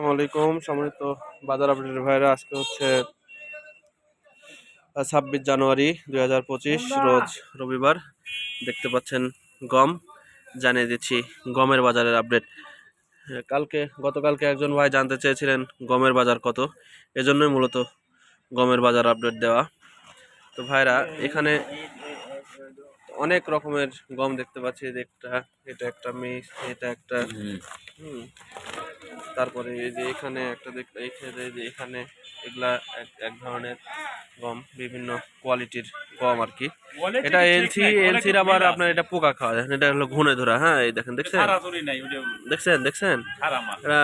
আসসালামু আলাইকুম সম্মানিত বাজার আপডেটের ভাইরা আজকে হচ্ছে ছাব্বিশ জানুয়ারি দুই হাজার পঁচিশ রোজ রবিবার। দেখতে পাচ্ছেন গম। জানিয়ে দিচ্ছি গমের বাজারের আপডেট। হ্যাঁ, কালকে গতকালকে একজন ভাই জানতে চেয়েছিলেন গমের বাজার কত। এজন্যই মূলত গমের বাজার আপডেট দেওয়া। তো ভাইরা এখানে অনেক রকমের গম দেখতে পাচ্ছি। এই যে একটা এটা একটা মিক্স এটা একটা হুম। তারপরে এই যে এখানে একটা দেখ এখানে এই যে এখানে এগুলা এক এক ধরনের গম বিভিন্ন কোয়ালিটির গম আর কি। এটা এলসি এলসির আবার আপনার এটা পোকা খাওয়া যায় এটা হলো ঘুনে ধরা হ্যাঁ এই দেখেন দেখছেন? দেখছেন দেখছেন? এটা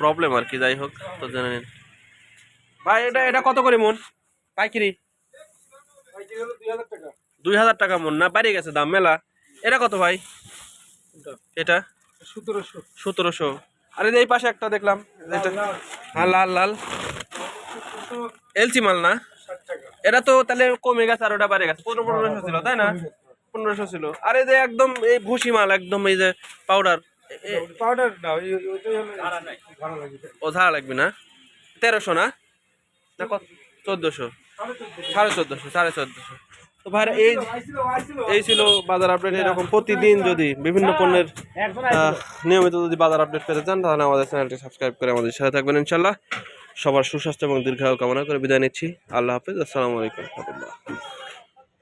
প্রবলেম আর কি যাই হোক তো জেনে নিন। ভাই এটা এটা কত করে মন? পাইকিরি? দুই হাজার টাকা মন না বাড়িয়ে গেছে দাম মেলা। এটা কত ভাই? এটা? সতেরোশো। সতেরোশো। আরে এই পাশে একটা দেখলাম। এটা হ্যাঁ লাল লাল। এলসি মাল না? এটা তো তাহলে কমে গেছে আর ওটা বাড়ে গেছে। পনেরো পনেরোশো ছিল তাই না? পনেরোশো ছিল। আর এই যে একদম এই ভুসি মাল একদম এই যে পাউডার পাউডার না ও ঝাড়া লাগবে না? তেরোশো না? না কত চোদ্দোশো। সাড়ে চোদ্দোশো সাড়ে চোদ্দোশো। তো ভাইরা এই এই ছিল বাজার আপডেট এরকম প্রতিদিন যদি বিভিন্ন পণ্যের নিয়মিত যদি বাজার আপডেট পেতে চান তাহলে আমাদের চ্যানেলটি সাবস্ক্রাইব করে আমাদের সাথে থাকবেন ইনশাল্লাহ সবার সুস্বাস্থ্য এবং দীর্ঘায়ু কামনা করে বিদায় নিচ্ছি। আল্লাহ হাফিজ আসসালামু আলাইকুম রহমতুল্লাহ।